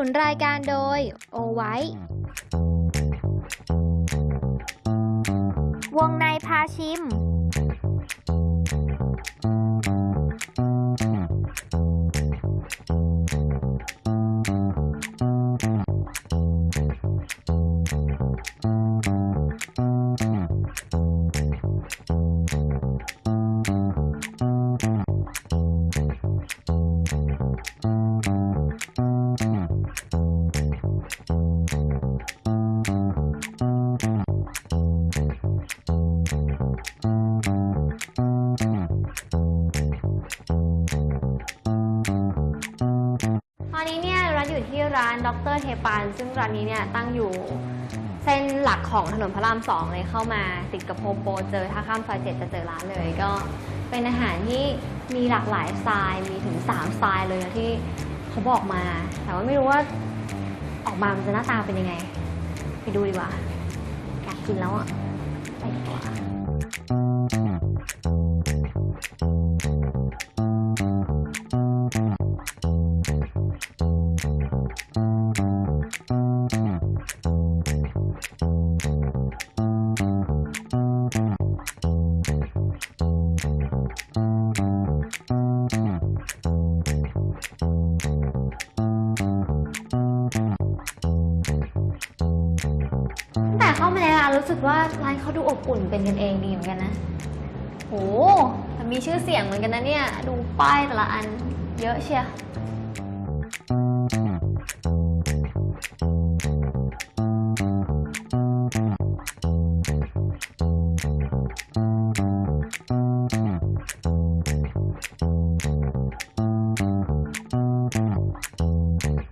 นุนรายการโดย โอไว้ วงในพาชิม ตอนนี้เนี่ยรัฐอยู่ที่ร้านดรเทปานซึ่งร้านนี้เนี่ยตั้งอยู่เส้นหลักของถนนพระรามสองเลยเข้ามาติดกับโฮมโปเจอถ้าข้ามซอยเจ็ดจะเจอร้านเลยก็เป็นอาหารที่มีหลากหลายสไตล์มีถึง3สไตล์เลยนะที่เขาบอกมา แต่ว่าไม่รู้ว่าออกมามันจะหน้าตาเป็นยังไง ไปดูดีกว่า อยากกินแล้วอะ ไป เข้ามาในร้านรู้สึกว่าร้านเขาดูอบอุ่นเป็นกันเองดีเหมือนกันนะโหแต่มีชื่อเสียงเหมือนกันนะเนี่ย ดูป้ายแต่ละอันเยอะเชียร์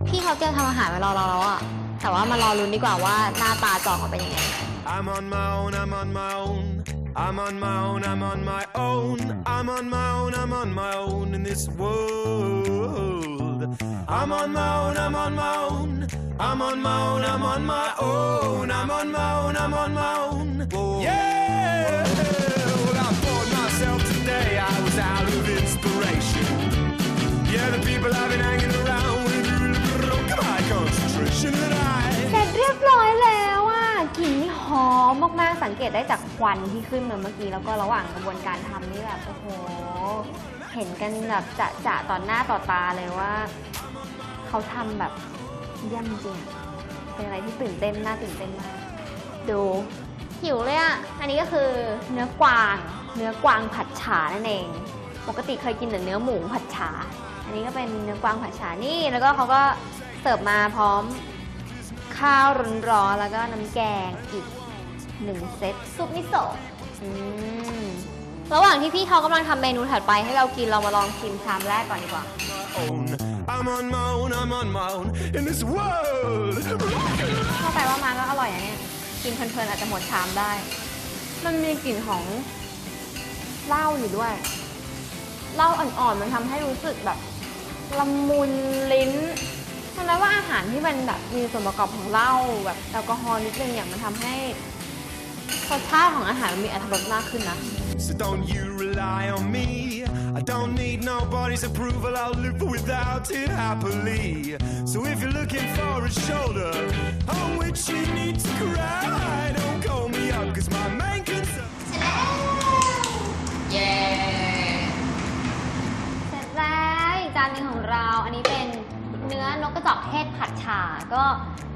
พี่เขาเตรียมทำอาหารไว้รอเราแล้วอะ แต่ว่ามารอลุ้นดีกว่าว่าหน้าตาจะออกเป็นยังไง I'm on my own, I'm on my own. I'm on my own, I'm on my own. I'm on my own, I'm on my own in this world. I'm on my own, I'm on my own. I'm on my own, I'm on my own. I'm on my own, I'm on my own. Yeah! Well, I thought myself today I was out มมากๆ สังเกตได้จากควันที่ขึ้นมาเมื่อกี้ แล้วก็ระหว่างกระบวนการทำนี่แบบโอ้โห เห็นกันแบบจะจะต่อหน้าต่อตาเลยว่า เขาทำแบบเยี่ยมจริงอะเป็นอะไรที่ตื่นเต้นน่าตื่นเต้นมาก ดูหิวเลยอะ อันนี้ก็คือเนื้อกวาง เนื้อกวางผัดฉานั่นเอง ปกติเคยกินแต่เนื้อหมูผัดฉา อันนี้ก็เป็นเนื้อกวางผัดฉานี่ แล้วก็เขาก็เสิร์ฟมาพร้อมข้าวร้อนๆแล้วก็น้ำแกงอีก หนึ่งเซตซุปมิโซะอืมระหว่างที่พี่เขากำลังทำเมนูถัดไปให้เรากินเรามาลองชิมชามแรกก่อนดีกว่า I'm on my own, I'm on my own in this world. เข้าใจว่ามาก็อร่อยนะเนี่ยกินเพลินๆอาจจะหมดชามได้ มันมีกลิ่นของเหล้าอยู่ด้วยเหล้าอ่อนๆมันทำให้รู้สึกแบบละมุนลิ้นฉะนั้นว่าอาหารที่มันแบบมีส่วนประกอบของเหล้าแบบแอลกอฮอล์นิดนึงเนี่ยมันทำให้ รสชาติของอาหารมันมีอรรถรสมากขึ้นนะ So don't you rely on me. I don't need nobody's approval. I'll live without it happily. So if you're looking for a shoulder on which you need to cry, อนกกระจอกเทศผัดฉ่าก็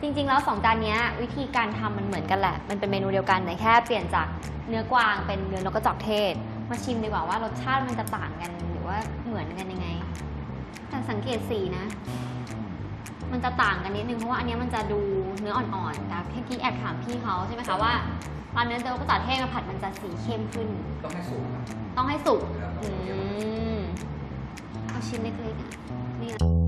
จริง ๆ แล้วสองจานเนี้ยวิธีการทำมันเหมือนกันแหละ มันเป็นเมนูเดียวกันแต่แค่เปลี่ยนจากเนื้อกวางเป็นเนื้อนกกระจอกเทศ มาชิมดีกว่าว่ารสชาติมันจะต่างกันหรือว่าเหมือนกันยังไง แต่สังเกตสีนะ มันจะต่างกันนิดนึงเพราะว่าอันเนี้ยมันจะดูเนื้ออ่อนๆแต่เมื่อกี้แอบถามพี่เขาใช่ไหมคะว่าตอนเนื้อนกกระจอกเทศมาผัดมันจะสีเข้มขึ้น ต้องให้สูงครับต้องให้สุกอืมเอาชิ้นเล็กๆอะนี่นะ